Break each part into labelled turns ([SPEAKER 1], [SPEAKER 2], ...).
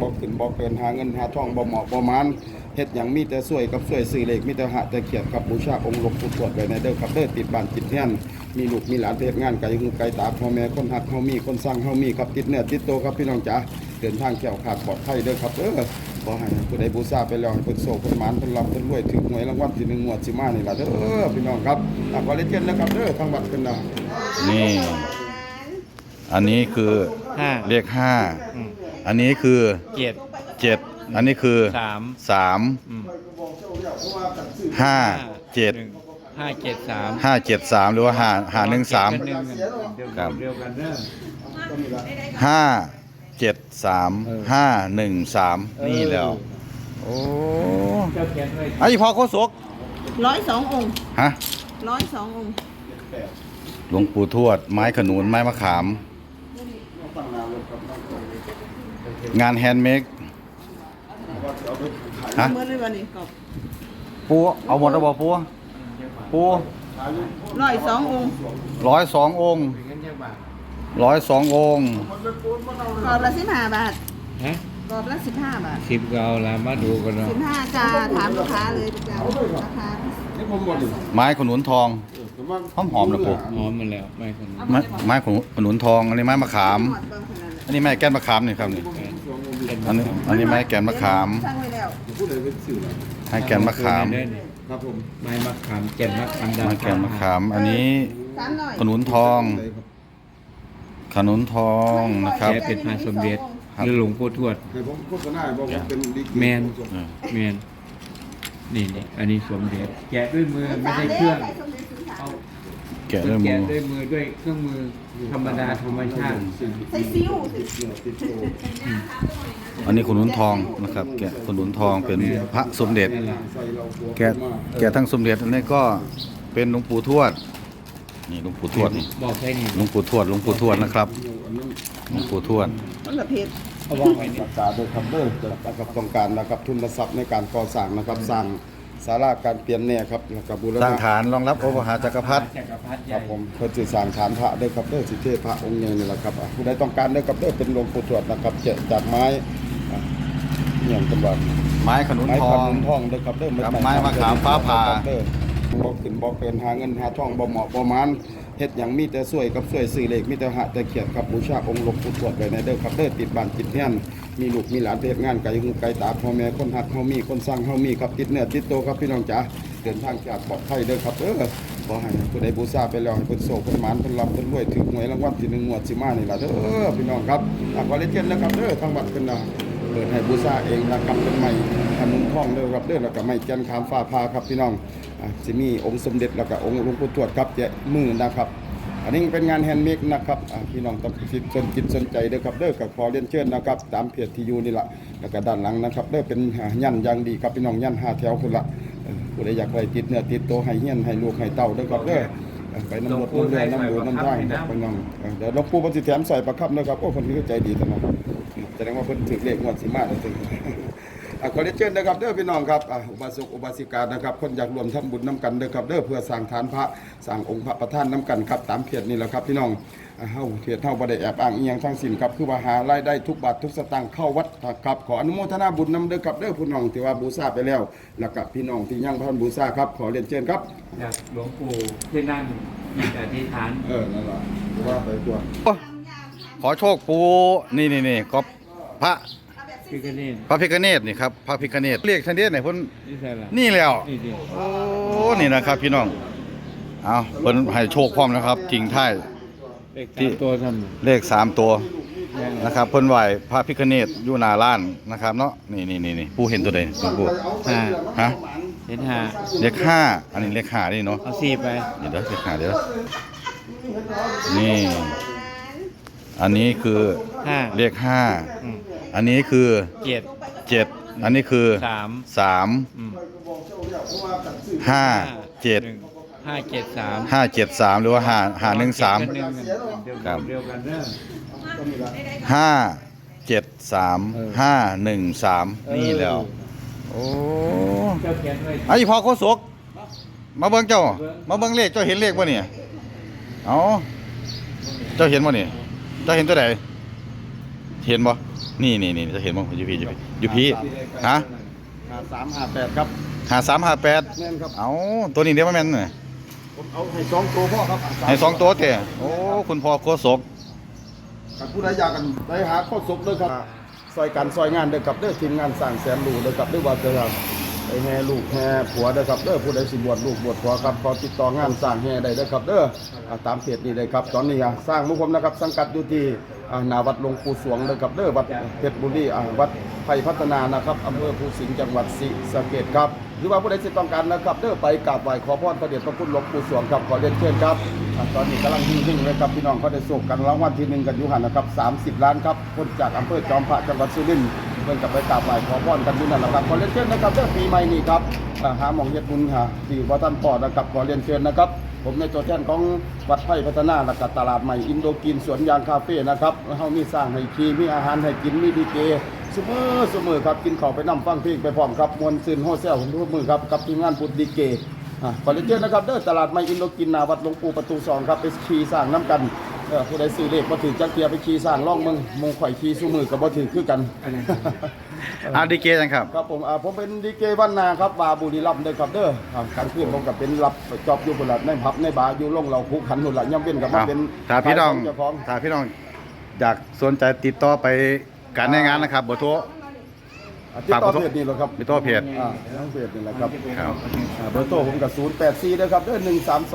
[SPEAKER 1] บ่ขึ้นบ่เกินหาเงินหาทองบ่เหมาะบ่มานเฮ็ดหยังมีแต่สวยกับสวยซื้อเลขมีแต่หะแต่เขียดครับบูชาองค์หลวงปู่ทวดไว้ในเด้อครับเด้อติดบ้านติดเรือนมีลูกมีหลานไปเฮ็ดงานไกลหูไกลตาพ่อแม่คนหักเฮามีคนสร้างเฮามีครับติดเนื้อติดตัวครับพี่น้องจ๋าเดินทางแก้วขาดปลอดภัยเด้อครับเด้อขอให้ผู้ใดบูชาไปแล้วให้เพิ่นโชคเพิ่นหมานเพิ่นร่ำเพิ่นรวยถึงหวยรางวัลที่หนึ่งงวดสิมานี่ล่ะเด้อพี่น้องครับอะขอเลขเจ็ดนะครับเด้อทางวัดเพิ่นน่ะ
[SPEAKER 2] นี่ อันนี้คือ
[SPEAKER 3] ห้า
[SPEAKER 2] เลขห้า
[SPEAKER 3] อืม
[SPEAKER 2] อันนี้คือ
[SPEAKER 3] เจ็ด
[SPEAKER 2] เจ็ดอันนี้คือ
[SPEAKER 3] สาม
[SPEAKER 2] สาม
[SPEAKER 3] อืม
[SPEAKER 2] ห้าเจ็ด
[SPEAKER 3] หนึ่งห้าเจ็ดสาม
[SPEAKER 2] ห้าเจ็ดสามหรือว่าห้าห้าหนึ่งสาม
[SPEAKER 3] เจ็ดกับหนึ่งเดียว
[SPEAKER 2] ครับ
[SPEAKER 3] เดียวกันเด้อ
[SPEAKER 2] ห้าเจ็ดสาม
[SPEAKER 3] เออ
[SPEAKER 2] ห้าหนึ่งสามนี่แล้วโอ้
[SPEAKER 3] เจ้าเขียนไว้
[SPEAKER 2] ไอ้พอโคศก
[SPEAKER 4] ร้อยสององค์
[SPEAKER 2] ฮะ
[SPEAKER 4] ร้อยสององค์
[SPEAKER 2] หลวงปู่ทวดไม้ขนุนไม้มะขาม งานแฮนด์เมดฮะ
[SPEAKER 4] เมื่อเลยวันนี้ก็
[SPEAKER 2] ปูเอาหมดแล้วบอกปูปู
[SPEAKER 4] ร้อยสององค์
[SPEAKER 2] ร้อยสององค์
[SPEAKER 3] เงินเจ้าบาท
[SPEAKER 2] ร้อยสององค์
[SPEAKER 4] กรอบละสิบห้าบาท
[SPEAKER 3] ฮะ
[SPEAKER 4] กรอบละสิบห้าบาท
[SPEAKER 3] สิบเกาละมาดูกันเนาะ
[SPEAKER 4] สิบห้าจาถามลูกค้าเลยประจำราคา
[SPEAKER 1] นี่ผมบ่ดิ
[SPEAKER 2] ไม้ขนุนทอง
[SPEAKER 1] ผมว่า
[SPEAKER 2] หอมหอมๆนะปู
[SPEAKER 3] หอมมันแล้วไม่คนนั้น
[SPEAKER 2] ไม้ไม้ขนุนขนุนทองอันนี้ไม้มะขาม
[SPEAKER 4] หอดเบิ่งขนาดนั้น
[SPEAKER 2] อันนี้ไม้แก้นมะขามนี่ครับนี่ อันนี้อันนี้ไม้แก้นมะขาม
[SPEAKER 4] สั่งไว้แล้ว
[SPEAKER 1] ผู้ใดเป็นสื่อล่ะ
[SPEAKER 2] ไม้แก้นมะขาม
[SPEAKER 3] เด้อนี่
[SPEAKER 1] ครับผม
[SPEAKER 3] ไม้มะขามแก่นมะขามดำ
[SPEAKER 2] ไม้แก้นมะขาม อันนี้
[SPEAKER 4] สามหน่อย
[SPEAKER 2] ขนุนทอง ขนุนทองนะครับ
[SPEAKER 3] แกเป็นพระสมเด็จ
[SPEAKER 2] ครับ
[SPEAKER 3] หรือหลวงปู่ทวด
[SPEAKER 1] ให้ผมโฆษณาให้บอกว่าเป็นดีกรี
[SPEAKER 3] แมน
[SPEAKER 2] เออ
[SPEAKER 3] แมนนี่นี่อันนี้สมเด็จแกะด้วยมือไม่ได้เครื่องเอา
[SPEAKER 2] แกะด้วยมื
[SPEAKER 3] แกะ
[SPEAKER 2] อ
[SPEAKER 3] ด้วยมือด้วยเครื่องมือธรรมดาธรรมชาติ
[SPEAKER 4] ใส่ซิ้วสิ
[SPEAKER 1] เกี่ยวติดโต
[SPEAKER 2] อันนี้ขนุนทองนะครับ แกะขนุนทองเป็นพระสมเด็จ
[SPEAKER 1] ใส่เราบวก
[SPEAKER 2] แกะแกะทั้งสมเด็จอันนี้ก็เป็นหลวงปู่ทวด นี่หลวงปู่ทวดนี่
[SPEAKER 3] บอกแค่นี้
[SPEAKER 2] หลวงปู่ทวดหลวงปู่ทวดนะครับ
[SPEAKER 1] อันนั้น
[SPEAKER 2] หลวงปู่ทวด
[SPEAKER 4] มันกับเพชร
[SPEAKER 3] เอาวางไว้นี่
[SPEAKER 1] รักษาโดยครับเด้อนะครับต้องการนะครับทุนทรัพย์ในการก่อสร้างนะครับสร้างศาลาการเปลี่ยนแน่ครับแล้วก็บูร
[SPEAKER 2] สร้าง
[SPEAKER 1] ณะ
[SPEAKER 2] ฐานรองรับโอปหาจักรพรรดิ
[SPEAKER 3] จักรพรรดิให
[SPEAKER 1] ครั
[SPEAKER 3] ญ่
[SPEAKER 1] บผมเพื่อสื่อสารฐานพระเด้อครับเด้อสิเทพพระองค์ใหญ่นี่แหละครับอะผู้ใดต้องการเด้อครับเด้อเป็นหลวงปู่ทวดนะครับเจาะจากไม้ อะอหย่างจังหวัด
[SPEAKER 2] ไม้ขนุน
[SPEAKER 1] ไม้
[SPEAKER 2] ท
[SPEAKER 1] ข
[SPEAKER 2] อง
[SPEAKER 1] นุนทองเด้อครับเด้อ
[SPEAKER 2] ครับไม้มะขามฟ้าผ่า
[SPEAKER 1] เด้อบ่ขึ้นบ่เกินหาเงินหาทองบ่เหมาะบ่มานเฮ็ดหยังมีแต่สวยกับสวยซื้อเลขมีแต่หะแต่เขียดครับบูชาองค์หลวงปู่ทวดไว้ในเด้อครับเด้อติดบ้านติดเรือนมีลูกมีหลานไปเฮ็ดงานไกลหูไกลตาพ่อแม่คนหักเฮามีคนสร้างเฮามีครับติดเนื้อติดตัวครับพี่น้องจ๋าเดินทางจากปลอดภัยเด้อครับเด้อขอให้ผู้ใดบูชาไปแล้วให้เพิ่นโชคเพิ่นหมานเพิ่นร่ำเพิ่นรวยถึงหวยรางวัลที่หนึ่งงวดสิมานี่ล่ะเด้อพี่น้องครับอะขอเลขเจ็ดนะครับเด้อทางวัดเพิ่นน่ะ เปิดให้บูชาเองนะครับเป็นไม้ขนุนทองเด้อครับเด้อแล้วก็ไม้จันขามฟ้าพาครับพี่น้องอะมีองค์สมเด็จแล้วก็องค์หลวงปู่ทวดครับเจ้มือนะครับอันนี้เป็นงานแฮนด์เมดนะครับพี่น้องต้องคิดสนจิตสนใจเด้อครับเด้อก็ขอเรียนเชิญนะครับตามเพจที่อยู่นี่ละแล้วก็ด้านหลังนะครับเด้อเป็นยันยางดีครับพี่น้องยันห้าแถวคนละผู้ใดอยากไปติดเนื้อติดตัวให้เฮียนให้ลูกให้เต้าเด้อครับเด้อไปน้ำรถน้ำเรือน้ำดูน้ำทางครับพี่น้องเดี๋ยวหลวงปู่ปฏิแถมใส่ประคับนะครับโอ้คนนี้ก็ใจดีจังนะครับ แสดงว่าเพิ่นถือเลขงวดสิมาแล้วถึงอะขอเรียนเชิญนะครับเด้อพี่น้องครับอะอุบาสกอุบาสิกานะครับคนอยากรวมทำบุญน้ำกันเด้อครับเด้อเพื่อสร้างฐานพระสร้างองค์พระประธานน้ำกันครับตามเพียรนี่แหละครับพี่น้องอะเฮาเพียรเฮาบ่ได้แอบอ้างอีหยังทั้งสิ้นครับคือว่าหารายได้ทุกบาททุกสตางค์เข้าวัดครับขออนุโมทนาบุญนำเด้อครับเด้อพี่น้องที่ว่าบูชาไปแล้ว แล้วก็พี่น้องที่ยังบ่ทันบูชาครับขอเรียนเชิญครับ
[SPEAKER 3] จากหลวงปู่ที่นั่นมีแต่อธิษฐาน
[SPEAKER 1] เออนั่นล่ะว่าไปตัว
[SPEAKER 2] ขอโชคปูนี่นี่นี่ก็พระ
[SPEAKER 3] พี่ก็นี่
[SPEAKER 2] พระพิฆเนศนี่ครับพระพิฆเนศเรียกท่านเดชไหนเพิ่น
[SPEAKER 3] นี่ใช่ละ
[SPEAKER 2] นี่แล้ว
[SPEAKER 3] นี่ดิ
[SPEAKER 2] โอ้นี่นะครับ พี่น้องเอาเพิ่นให้โชคพร้อมนะครับจริงท้าย
[SPEAKER 3] เลขสามตัวทำ
[SPEAKER 2] เลขสามตัว
[SPEAKER 3] ยัง
[SPEAKER 2] นะครับเพิ่นไหวพระพิฆเนศอยู่หน้าร้านนะครับเนาะนี่นี่นี่นี่ผู้เห็นตัวใดหลวงปู่
[SPEAKER 3] ห้า
[SPEAKER 2] ฮะ
[SPEAKER 3] เห็นห้า
[SPEAKER 2] เลขห้าอันนี้เลขห้านี่เนาะ
[SPEAKER 3] เอาสี่ไป
[SPEAKER 2] เดี๋ยวเดี๋ยวเลขห้าเดี๋ยวนี่ อันนี้คือ
[SPEAKER 3] ห้า
[SPEAKER 2] เลขห้า
[SPEAKER 3] อืม
[SPEAKER 2] อันนี้คือ
[SPEAKER 3] เจ็ด
[SPEAKER 2] เจ็ดอันนี้คือ
[SPEAKER 3] สาม
[SPEAKER 2] สาม
[SPEAKER 3] อืม
[SPEAKER 2] ห้าเจ็ด
[SPEAKER 3] หนึ่งห้าเจ็ดสาม
[SPEAKER 2] ห้าเจ็ดสามหรือว่าห้าห้าหนึ่งสาม
[SPEAKER 3] เจ็ดกับหนึ่งเดียว
[SPEAKER 2] ครับ
[SPEAKER 3] เดียวกันเด้อ
[SPEAKER 2] ห้าเจ็ดสาม
[SPEAKER 3] เออ
[SPEAKER 2] ห้าหนึ่งสามนี่แล้ว โอ้
[SPEAKER 3] เจ้าเขียนไว้
[SPEAKER 2] ไอ้พอโคศกมาเบิ่งเจ้า มาเบิ่งเลขเจ้าเห็นเลขบ่เนี่ยเอาเจ้าเห็นบ่เนี่ยเจ้าเห็นตัวใดเห็นบ่
[SPEAKER 3] เนี่
[SPEAKER 2] นี่นี่จะเห็นมั้งอยู่พี่อยู่พี่อยู่พี่ฮะ
[SPEAKER 1] หาสามหาแปดครับ
[SPEAKER 2] หาสามหาแปด
[SPEAKER 1] แม่นครับ
[SPEAKER 2] เอาตัวนี้เดี๋ยวมาแม่นน่ะ
[SPEAKER 1] ผมเอาให้สองตัวพ่อครับ
[SPEAKER 2] ให้สองตัวเตะโอ้คุณพ่อโคศก
[SPEAKER 1] กับผู้ใดอยากกันได้หาข้อศกเลยครับซอยกันซอยงานเด้อครับเด้อทีมงานสร้างแสนรูเด้อครับเด้อว่าจะ ไอ้แห่ลูกแห่ผัวเด้ครับเด้อผู้ใดสิบวชลูกบวชผัวครับขอติดต่องานสร้างแห่ได้เด้อครับเด้ออ่าตามเพจนี้เลยครับ ตอนนี้อะสร้างมุขผมนะครับ สังกัดอยู่ที่อ่าหนาวัดหลวงปู่สวงเด้อครับเด้อวัดเพชรบุรีอ่าวัดไผ่พัฒนานะครับอำเภอภูสิงห์จังหวัดศรีสะเกษครับ หรือว่าผู้ใดสิต้องการนะครับเด้อไปกราบไหว้ขอพรพระเดชพระคุณหลวงปู่สวงครับขอเรียนเชิญครับอ่าตอนนี้กำลังยิ่งๆเลยครับพี่น้องเขาได้ส่งกันรางวัลที่หนึ่งกันอยู่หันนะครับ30 ล้านครับคนจากอำเภอจอมพระจังหวัดสุรินทร์ เพิ่นกับไปกราบไหว้ขอพรกันอยู่นั่นแหละครับขอเรียนเชิญนะครับเด้อปีใหม่นี้ครับอ่าหาหมองเฮ็ดบุญหาที่วัดท่านปอนะครับขอเรียนเชิญนะครับ ผมในตัวแทนของวัดไผ่พัฒนาและก็ตลาดใหม่อินโดกินสวนยางคาเฟ่นะครับเฮามีสร้างให้คีมีอาหารให้กินมีดีเจซุมื้อซุมื้อครับกินข้าวไปนํฟังเพลงไปพร้อมครับมวนซืนโฮเซลผมทุกมือครับกับทีมงานพุทธดีเกอ่าขอเรียนเชิญนะครับเด้อตลาดใหม่อินโดกินหนาวัดหลวงปู่ประตูสองครับไปขี่สร้างน้ำกัน เออผู้ใดซื้อเลขบ่ถือจักเทียไปขี่สร้างล่องเมืองมงข่อยขี่ซุมื้อก็บ่ถือคือกัน
[SPEAKER 2] อาดีเกจังครับ
[SPEAKER 1] ครับผมอ่าผมเป็นดีเกวันนาครับวาบุรีรัมย์เด้อครับเด้ออ่ากลางคืนผมก็เป็นรับจอบอยู่บนหลัดในผับในบาร์อยู่ลงเราคุกขันหุ่นละย่ำเว้นกับมา
[SPEAKER 2] เอา
[SPEAKER 1] เป็น
[SPEAKER 2] ถ้าพี่น้อง
[SPEAKER 1] เจ้าของ
[SPEAKER 2] ถ้าพี่น้องอยากสนใจติดต่อไปการในงานนะครับเบอร์โทร
[SPEAKER 1] อ่า ติดต่อ
[SPEAKER 2] ฝาก
[SPEAKER 1] เพจนี่เหรอครับ
[SPEAKER 2] ติดต่อเพจ
[SPEAKER 1] อ่าทั้งเพจนี่แหละครับ
[SPEAKER 2] ครับ
[SPEAKER 1] อ่าเบอร์โทรผมกับ084เด้อครับเด้อ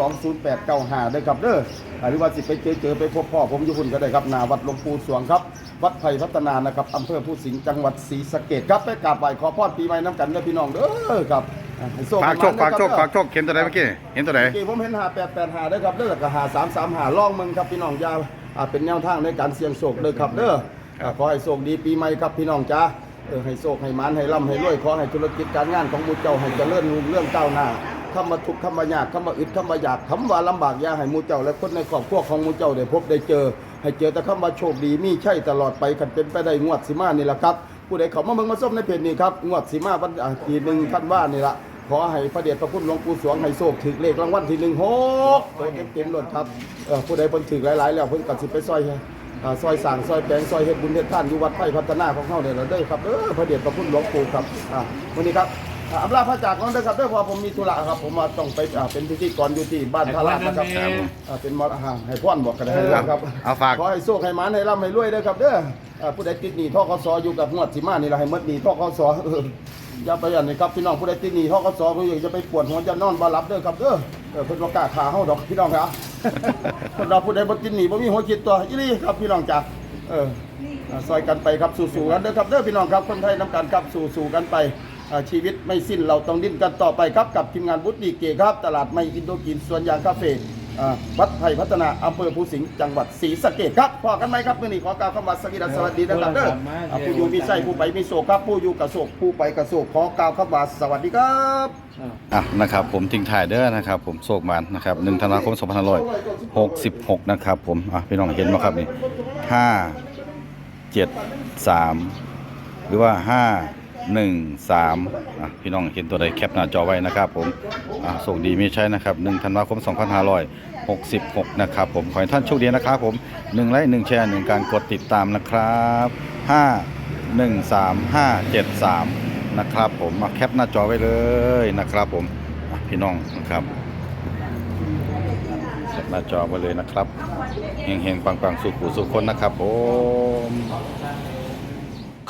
[SPEAKER 1] 1320895เด้อครับเด้ออ่าหรือว่าสิไปเจอเจอไปพบพ่อผมอยู่หุ่นก็ได้ครับหนาวัดหลวงปู่สวงครับ วัดไผ่พัฒนานะครับอำเภอผู้สิงห์จังหวัดศรีสะเกษครับไปกราบไหว้ขอพรปีใหม่น้ำกันเด้อพี่น้องเด้อครับอ่าให้โชค
[SPEAKER 2] ฝากโชค
[SPEAKER 1] ให้
[SPEAKER 2] ฝากโชค
[SPEAKER 1] เด้อ
[SPEAKER 2] ฝากโชคเห็นตัวไหนเมื่อกี้ เห็นตัวไหน
[SPEAKER 1] เมื่อกี้ผมเห็นหาแปดแปดหาเด้อครับเด้อแล้วก็หาสามสามหาล่องมึงครับพี่น้องจ้าอ่าเป็นแนวทางในการเสี่ยงโชคเด้อครับเด้ออ่าขอให้โชคดีปีใหม่ครับพี่น้องจ้าเออให้โชคให้มานให้ร่ำให้รวยขอให้ธุรกิจการงานของบุญเจ้าให้เจริญรุ่งเรื่องก้าหน้าคำว่าทุกข์คำว่ายากคำว่าอึดคำว่ายากคำว่าลำบากยาให้มูเจ้า และคนในครอบครัวของมูเจ้าได้พบได้เจอ ให้เจอแต่คำว่าโชคดีมีใช่ตลอดไปคันเป็นไปได้งวดสิมานี่แหละครับ ผู้ใดเขามาเบิ่งมาส้มในเพจนี้ครับงวดสิมาวันอ่าทีหนึ่งท่านว่านี่ละขอให้พระเดชพระคุณหลวงปู่สวงให้โชคถึกเลขรางวัลที่หนึ่งหกตัวเต็มๆเลยครับเออผู้ใดเพิ่นถึกหลายๆ แล้วเพิ่นก็สิไปซอยอ่ ซอยสั่งซอยแปลงซอยเฮ็ดบุญเฮ็ดทานอยู่วัดไผ่พัฒนาของเฮาเนี่ยล่ะเด้อครับเด้อพระเดชพระคุณหลวงปู่ครับอ่าวันนี้ครับอ่าอำลาพระจากก่อนเด้อครับเด้อเพราะผมมีธุระครับ ผมมาต้องไปอ่าเป็นพิธีกรอยู่ที่บ้านพระราชนะครับ
[SPEAKER 3] ครับ
[SPEAKER 1] อ่าเป็นมรอ่าให้พรบอกกันได้ครับ
[SPEAKER 2] เอาฝาก
[SPEAKER 1] ขอให้โชคให้หมานให้ร่ำให้รวยเด้อครับเด้ออ่าผู้ใดติดหนี้ทกสอยู่กับงวดสิมานี่ล่ะให้หมดหนี้ทกสเออ อย่าไปอันนี้ครับพี่น้องผู้ใดที่นี่เขาก็สอนผู้ใหญ่จะไปปวดหัวจะนอนบ่หลับเด้อครับเด้อเออเพิ่นบ่กล้าขาเฮาดอกพี่น้องครับคนเราผู้ใดบ่กินหนีบ่มีหัวคิดตัวอีหลีครับพี่น้องจ้ะเอออ่าซอยกันไปครับสู้ๆกันเด้อครับเด้อพี่น้องครับคนไทยนํกันครับสู้ๆกันไปอ่าชีวิตไม่สิ้นเราต้องดิ้นกันต่อไปครับกับทีมงานบุตรดีเกครับตลาดไม่อินโดกินสวนยางคาเฟ่ วัดไผ่พัฒนาอำเภอภูสิงห์จังหวัดศรีสะเกษครับพอกันไหมครับมื้อนี้ขอกล่าวคำว่าสวัสดีสวัสดีนะครับเด้ออ่าผู้อยู่มีไส้ผู้ไปมีโศกครับผู้อยู่กับโศกผู้ไปกับโศกขอกล่าวคำว่าสวัสดีครับ
[SPEAKER 2] อะนะครับผมทิ้งถ่ายเด้อนะครับผมโศกมันนะครับ1ธันวาคม2566นะครับผมอะพี่น้องเห็นไหมครับนี่5 7 3หรือว่า 5 1 3อะพี่น้องเห็นตัวใดแคปหน้าจอไว้นะครับผมอะโชคดีมีใช้นะครับ1ธันวาคม2566นห้าร้อยหกสิบหกนะครับผมขอให้ท่านโชคดีนะครับผม1ไลค์1แชร์1การกดติดตามนะครับ5 1 3 5 7 3นะครับผมมาแคปหน้าจอไว้เลยนะครับผมพี่น้องนะครับแคปหน้าจอไว้เลยนะครับเฮงๆปังๆสุขหูสุขคนนะครับผม